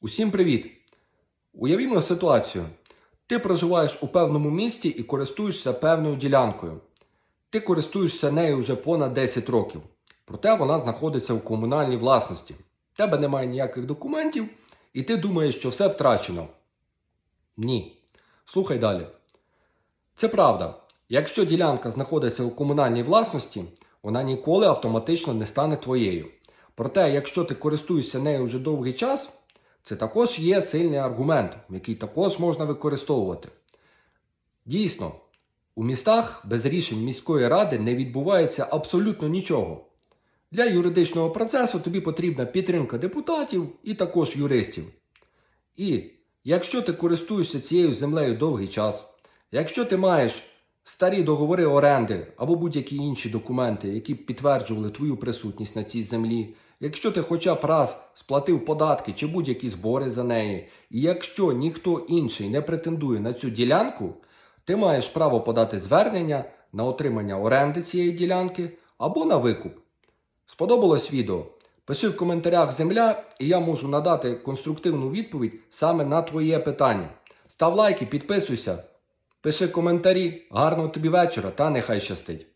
Усім привіт! Уявімо ситуацію. Ти проживаєш у певному місті і користуєшся певною ділянкою. Ти користуєшся нею вже понад 10 років. Проте вона знаходиться у комунальній власності. Тебе немає ніяких документів, і ти думаєш, що все втрачено. Ні. Слухай далі. Це правда. Якщо ділянка знаходиться у комунальній власності, вона ніколи автоматично не стане твоєю. Проте, якщо ти користуєшся нею вже довгий час, це також є сильний аргумент, який також можна використовувати. Дійсно, у містах без рішень міської ради не відбувається абсолютно нічого. Для юридичного процесу тобі потрібна підтримка депутатів і також юристів. І якщо ти користуєшся цією землею довгий час, якщо ти маєш старі договори оренди або будь-які інші документи, які б підтверджували твою присутність на цій землі, якщо ти хоча б раз сплатив податки чи будь-які збори за неї, і якщо ніхто інший не претендує на цю ділянку, ти маєш право подати звернення на отримання оренди цієї ділянки або на викуп. Сподобалось відео? Пиши в коментарях земля, і я можу надати конструктивну відповідь саме на твоє питання. Став лайки, підписуйся, пиши коментарі. Гарного тобі вечора та нехай щастить!